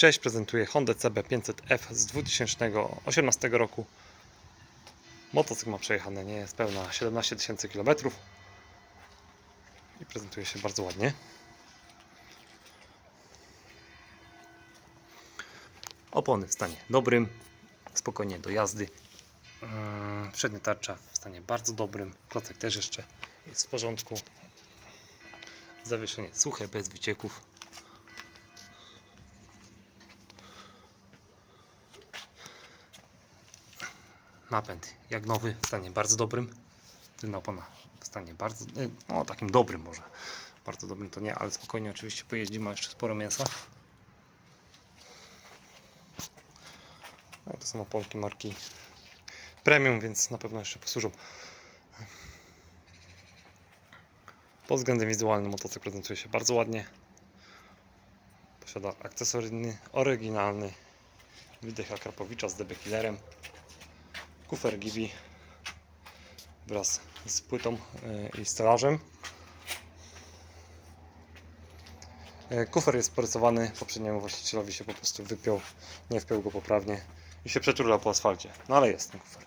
Cześć, prezentuję Honda CB500F z 2018 roku. Motocykl ma przejechane niespełna 17 tysięcy km i prezentuje się bardzo ładnie. Opony w stanie dobrym, spokojnie do jazdy. Yy, Przednia tarcza w stanie bardzo dobrym, klocek też jeszcze jest w porządku. Zawieszenie suche, bez wycieków. Napęd jak nowy, w stanie bardzo dobrym. Tylna opona w stanie bardzo, y, no takim dobrym może. Bardzo dobrym to nie, ale spokojnie oczywiście pojeździ, ma jeszcze sporo mięsa. No, to są oponki marki Premium, więc na pewno jeszcze posłużą. Pod względem wizualnym motocykl prezentuje się bardzo ładnie. Posiada akcesoryjny, oryginalny wydech Akrapowicza z DB Killerem. Kufer Gibi wraz z płytą yy, i stelażem. Yy, Kufer jest porysowany, poprzedniemu właścicielowi się po prostu wypiął, nie wpiął go poprawnie i się przeczurla po asfalcie. No ale jest ten kufer.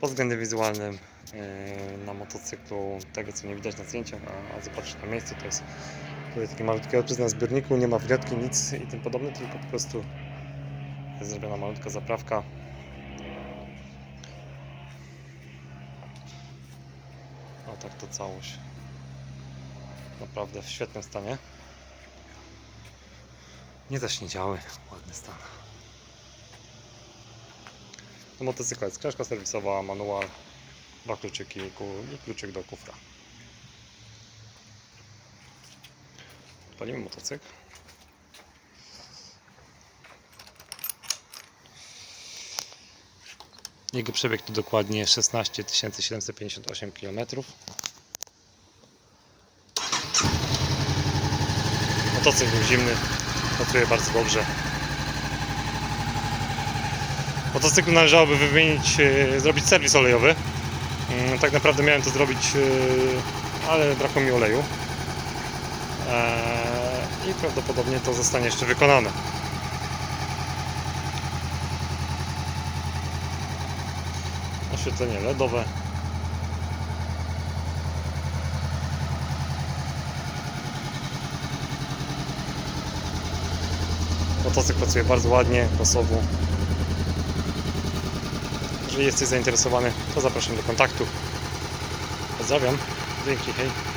Pod względem wizualnym yy, na motocyklu, tego co nie widać na zdjęciach, a, a zobaczyć na miejscu, to jest tutaj taki malutki odpis na zbiorniku, nie ma wgniotki, nic i tym podobne, tylko po prostu jest zrobiona malutka zaprawka. O tak to całość. Naprawdę w świetnym stanie. Nie zaśniedziały, ładny stan. Do motocykla jest książka serwisowa, manual, dwa kluczyki i kluczyk do kufra. Palimy motocykl. Jego przebieg to dokładnie 16 758 km. Motocykl był zimny, pracuje bardzo dobrze. Motocykl należałoby wymienić, e, zrobić serwis olejowy. Mm, Tak naprawdę miałem to zrobić, e, ale brakło mi oleju. I prawdopodobnie to zostanie jeszcze wykonane. Oświetlenie LEDowe. Motocykl pracuje bardzo ładnie, losowo. Jeżeli jesteś zainteresowany, to zapraszam do kontaktu. Pozdrawiam. Dzięki, hej.